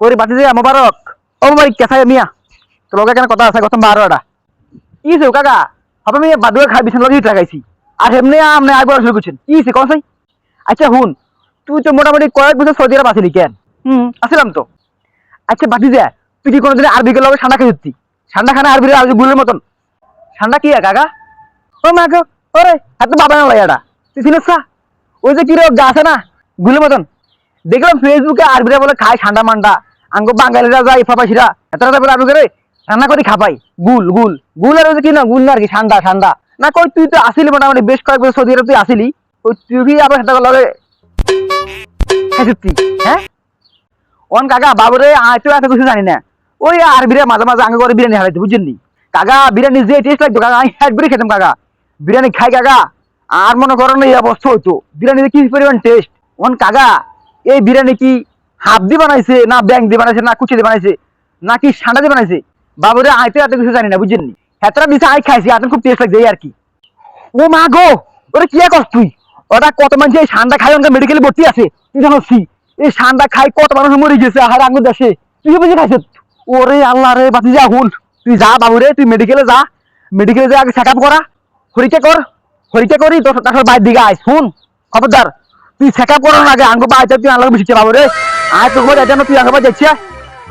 ওরে বাতি যে মোবারক। ও মোবারক কেসাই মিয়া? তোর লগে কেন কথা আছে কত বারোটা কি আছে কাকা হবে আমি বাদুয়ে খাই বিছান লগে টাকাইছি আর এমনি আপনি আগে শুরু করছেন কি আছে কোন সাই আচ্ছা হুন তুই তো মোটামুটি কয়েক বছর সৌদি আরব আসিলি কেন? হুম। আসলাম তো। আচ্ছা বাতি যা তুই কি কোনোদিন আরবি গেলে ঠান্ডা খেয়ে দিচ্ছি ঠান্ডা খানা আরবি আরবি গুলের মতন। ঠান্ডা কি কাকা? ও মা গো ওরে এত বাবা না লাইয়াটা তুই চিনিস না? ওই যে কি রে গাছ আছে না? গুলের মতন। দেখলাম ফেসবুকে আরবিরা বলে খায় ঠান্ডা মান্ডা আঙ্গো বাঙালিরা যায় ফাপাসিরা এতটা তারপরে আরবি করে রান্না করে খাপাই গুল গুল। গুল আর কি না, গুল না আর কি ঠান্ডা ঠান্ডা না কই, তুই তো আসিলি মোটামুটি, বেশ কয়েক বছর সৌদি আরব তুই আসিলি। ওই তুই কি আবার সেটা খাইছিস হ্যাঁ অন কাকা, বাবুরে তো এত কিছু জানি না। ওই আরবিরা মাঝে মাঝে আঙ্গে করে বিরিয়ানি হারাইতে বুঝলি কাকা, বিরিয়ানি যে টেস্ট লাগতো, কাকা, আমি একবারই খেতাম, কাকা। বিরিয়ানি খাই, কাকা। আর মনে করেন এই অবস্থা হইতো। বিরিয়ানিতে কি পরিমাণ টেস্ট অন কাকা, এই বিরিয়ানি কি হাফ দিয়ে বানাইছে, না ব্যাং দিয়ে বানাইছে, না কুচি দিয়ে বানাইছে নাকি সান্ডা দিয়ে বানাইছে? বাবুরে আইতে এত কিছু জানি না, বুঝছেন নি? হেতরা দিছে আই খাইছি, আর খুব টেস্ট লাগছে, এই আর কি। ও মা গো, ওরে কি কর তুই? ওটা কত মানুষ এই সান্ডা খাই ওনকে মেডিকেলে ভর্তি আছে। তুই জানো সি এই সান্ডা খাই কত মানুষ মরে গেছে আর আঙ্গুর দেশে। তুই বুঝে খাইছ ওরে আল্লাহ রে, বাতি যা, হুন। তুই যা বাবু রে তুই মেডিকেলে যা। মেডিকেলে যা, আগে চেক করা হরিকে কর হরিকে করি, তোর তারপর বাইর দিকে আয়। শুন খবরদার, তুই চেক আপ করার আগে আঙ্গো বাইরে তুই আল্লাহ বেশি বাবু রে আয় তোর খবর তুই আঙ্গো যাচ্ছি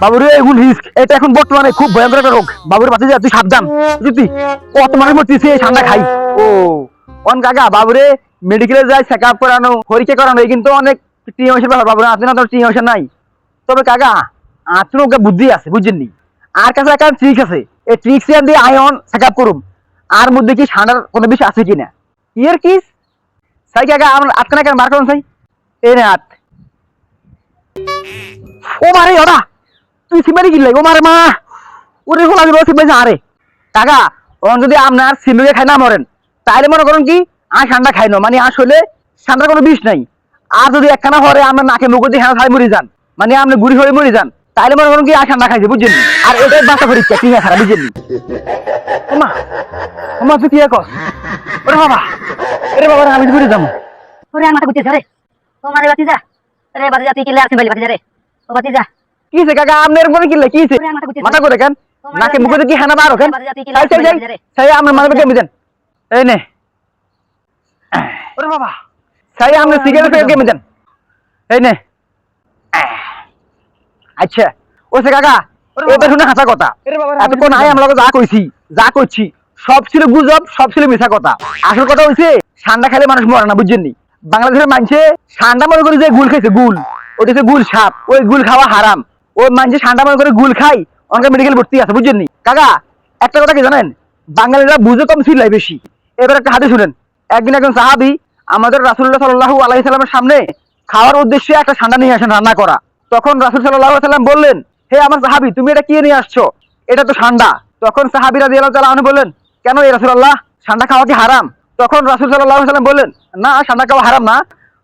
বাবু রে রিস্ক এটা এখন বর্তমানে খুব ভয়ঙ্কর একটা রোগ। বাবুর বাতি তুই সাবধান। যদি কত মানুষ মরতেছে, এই ঠান্ডা খাই। ও, অন কাকা, বাবুরে মেডিকেলে যায় চেক আপ করানো, পরীক্ষা করানো, এই কিন্তু অনেক টিএমএসের ব্যাপার বাবুরে আপনি না তোর টিএমএসের নাই। তবে কাকা আপনার ওকে বুদ্ধি আছে বুঝছেন আর কাছে একটা ট্রিক আছে, এই ট্রিক্স দিয়ে আয়ন চেক আপ করুম। আর মধ্যে কি ঠান্ডার কোনো বিষয় আছে কিনা? ইয়ার কি? সাই কাকা, আমার আটকানা কেন মার করুন সাই এই নে ও মারে, ওরা। তুই সিমেরি কিনলে? ও মারে, মা। ওরে হলো আমি সিমে যা, আরে। কাকা ওন যদি আপনার সিমুকে খাই না মরেন তাহলে মনে করুন কি আর ঠান্ডা খাই না মানে আসলে ঠান্ডার কোনো বিষ নাই। আর যদি একখানা হরে আমরা নাকে মুখ দিয়ে হ্যাঁ মরি যান মানে আপনি গুড়ি হয়ে মরি যান তাহলে মনে করুন কি আর ঠান্ডা খাইছে, বুঝছেন? নি? আর এটাই বাসা পরীক্ষা টিঙা খারাপ বুঝছেন? নি? ওমা ওমা তুই কি কর। ওরে বাবা ওরে বাবা, আমি ঘুরে যাব। ওরে, আমার মাথা ঘুরতেছে রে ও বাতি যা। রে বাতি যা তুই কিলে আসিস বলি বাতি রে। ও বাতি কিছে কাকা? আপনার কিনলে কিছে মাথা করে কেন? নাকে মুখে কি হানা বার কেন বাতি যা তুই কিলে চাই চাই চাই বাতি যা রে। চাই আমার কেমন দেন এই নে। ওরে বাবা। চাই আমরা সিগারেট থেকে কেমন এই নে। আচ্ছা। কাকা এটা শুনে হাসা কথা। এতক্ষণ আয় আমরা যা কইছি যা করছি সব ছিল গুজব সব ছিল মিশা কথা। আসল কথা হইছে ঠান্ডা খেলে মানুষ মরে না বুঝছেন নি? বাংলাদেশের মানুষে ঠান্ডা মনে করে যে গুল খাইছে, গুল। ওটা হচ্ছে গুল সাপ। ওই গুল খাওয়া হারাম। ওই মানুষে ঠান্ডা মনে করে গুল খাই অনেক মেডিকেল ভর্তি আছে, বুঝছেন নি? কাকা, একটা কথা কি জানেন? বাঙালিরা বুঝে কম ছিল বেশি। এবার একটা হাতে শুনেন। একদিন একজন সাহাবি আমাদের রাসুল্লাহ সাল্লাহ আলাহি সাল্লামের সামনে খাওয়ার উদ্দেশ্যে একটা ঠান্ডা নিয়ে আসেন, রান্না করা। তখন রাসুল সাল্লাহ সাল্লাম বললেন, হে আমার সাহাবি, তুমি এটা কি নিয়ে আসছো? এটা তো ঠান্ডা। তখন সাহাবিরা দিয়ে তালা বললেন, কেন এই রাসুল্লাহ ঠান্ডা খাওয়া কি হারাম? তখন রাসুল সাল্লাহ সাল্লাম বললেন, না ঠান্ডা খাওয়া হারাম না।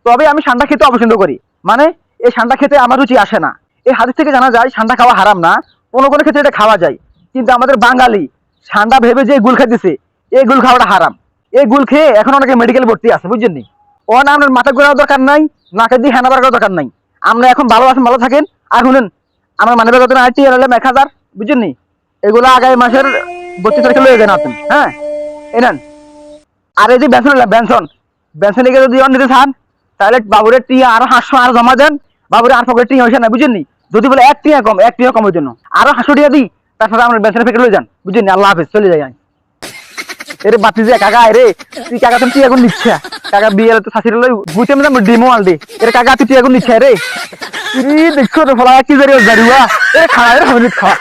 তবে আমি ঠান্ডা খেতে অপছন্দ করি। মানে এই ঠান্ডা খেতে আমার রুচি আসে না। এই হাদিস থেকে জানা যায় ঠান্ডা খাওয়া হারাম না। কোনো কোনো ক্ষেত্রে এটা খাওয়া যায়। কিন্তু আমাদের বাঙালি ঠান্ডা ভেবে যে গুল খাইতেছে, এই গুল খাওয়াটা হারাম। এই গুল খেয়ে এখন অনেকে মেডিকেল ভর্তি আছে, বুঝছেন নি? ও না আপনার মাথা ঘোরার দরকার নাই, নাকের দিয়ে হ্যানা করার দরকার নাই। আমরা এখন ভালো আছেন, ভালো থাকেন। আর শুনেন, আমার মানে বেতন আইটি এলাম এক হাজার, বুঝছেন নি? এগুলো আগামী মাসের বত্রিশ তারিখে লয়ে যান আপনি হ্যাঁ? এই নেন। আর এই যে বেনশন এলাম বেনশন বেনশন এগিয়ে যদি অন দিতে চান তাহলে বাবুরের টিয়া আরও হাঁসশো আর জমা দেন বাবুরের আর পকেট টিয়া হয়েছে না বুঝছেন নি? যদি বলে এক টিয়া কম, এক টিয়া কমের জন্য। আরও হাঁসশো টিয়া দিই তার সাথে আমরা বেনশনের ফেকে লয়ে যান বুঝছেন নি? আল্লাহ হাফেজ, চলে যাই আমি। এরে বাতি যে কাকা রে তুই কাকা তুমি এখন নিচ্ছে কাকা বিয়ে তো শাশির লই বুঝতে আমি ডিমো আল দে এরে কাকা, তুই এখন নিচ্ছে রে? ইরি, দেখছ তো ফলা কি জারি জারিওয়া এ খাওয়া রে খাওয়া